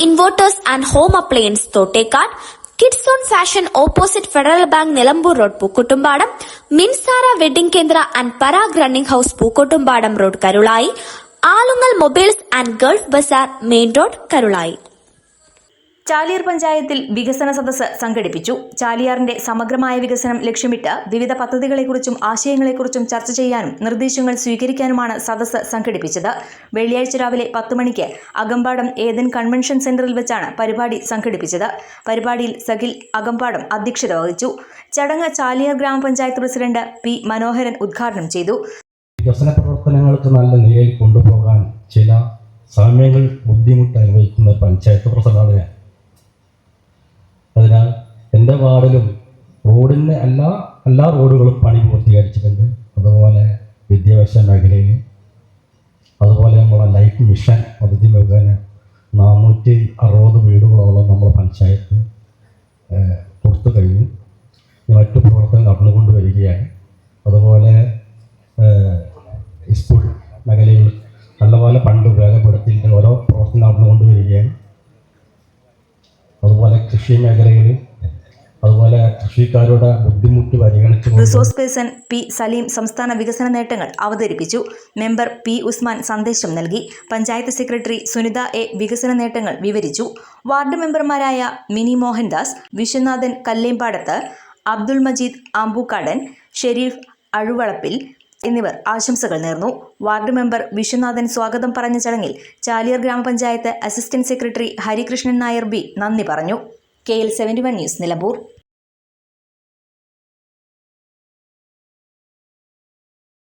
Inverters and home appliance Thottekkad. Kids on fashion opposite federal bank Nilambur road Pookkottumpadam. Minsara wedding കേന്ദ്ര and Parag running house Pookkottumpadam road Karulai. Alungal mobiles and gulf bazaar main road Karulai. Chaliyar പഞ്ചായത്തിൽ വികസന സദസ്സ് സംഘടിപ്പിച്ചു. ചാലിയാറിന്റെ സമഗ്രമായ വികസനം ലക്ഷ്യമിട്ട് വിവിധ പദ്ധതികളെക്കുറിച്ചും ആശയങ്ങളെക്കുറിച്ചും ചർച്ച ചെയ്യാനും നിർദ്ദേശങ്ങൾ സ്വീകരിക്കാനുമാണ് സദസ്സ് സംഘടിപ്പിച്ചത്. വെള്ളിയാഴ്ച രാവിലെ പത്ത് മണിക്ക് അകമ്പാടം ഏതൻ കൺവെൻഷൻ സെന്ററിൽ വെച്ചാണ് പരിപാടി സംഘടിപ്പിച്ചത്. പരിപാടിയിൽ സഖിൽ അകമ്പാടം അധ്യക്ഷത വഹിച്ചു. ചടങ്ങ് ചാലിയാർ ഗ്രാമപഞ്ചായത്ത് പ്രസിഡന്റ് പി മനോഹരൻ ഉദ്ഘാടനം ചെയ്തു. വികസന പ്രവർത്തനങ്ങൾക്ക് നല്ല നിലയിൽ കൊണ്ടുപോകാൻ ചില സമയങ്ങൾ ബുദ്ധിമുട്ട് അനുഭവിക്കുന്ന പഞ്ചായത്ത് പ്രസിഡന്റ് എന്റെ വാർഡിലും റോഡിന്റെ എല്ലാ എല്ലാ റോഡുകളും പണി പൂർത്തീകരിച്ചിട്ടുണ്ട്. അതുപോലെ വിദ്യാഭ്യാസ മേഖലയിൽ അതുപോലെ നമ്മളെ ലൈഫ് മിഷൻ പദ്ധതി മുഖേന നാനൂറ്റി അറുപത് വീടുകളോളം നമ്മുടെ പഞ്ചായത്ത് കൊടുത്തു കഴിഞ്ഞു. മറ്റു പ്രവർത്തനം നടന്നുകൊണ്ട് വരികയാണ്. അതുപോലെ സ്കൂൾ മേഖലയിൽ നല്ലപോലെ പണ്ട് ഉപയോഗപ്പെടുത്തിയിട്ട് ഓരോ പ്രവർത്തനം നടന്നുകൊണ്ട് വരികയാണ്. അതുപോലെ കൃഷി മേഖലയിൽ അതുപോലെ കൃഷിക്കാരുടെ ബുദ്ധിമുട്ട് പരിഗണിച്ചു റിസോഴ്സ് പേഴ്സൺ പി സലീം സംസ്ഥാന വികസന നേട്ടങ്ങൾ അവതരിപ്പിച്ചു. മെമ്പർ പി ഉസ്മാൻ സന്ദേശം നൽകി. പഞ്ചായത്ത് സെക്രട്ടറി സുനിത എ വികസന നേട്ടങ്ങൾ വിവരിച്ചു. വാർഡ് മെമ്പർമാരായ മിനി മോഹൻദാസ് വിശ്വനാഥൻ കല്ലേമ്പാടത്ത് അബ്ദുൾ മജീദ് ആമ്പൂക്കാടൻ ഷെരീഫ് അഴുവളപ്പിൽ എന്നിവർ ആശംസകൾ നേർന്നു. വാർഡ് മെമ്പർ വിശ്വനാഥൻ സ്വാഗതം പറഞ്ഞ ചടങ്ങിൽ Chaliyar grama panchayat assistant secretary Harikrishnan Nair B നന്ദി പറഞ്ഞു. K L seventy one news Nilambur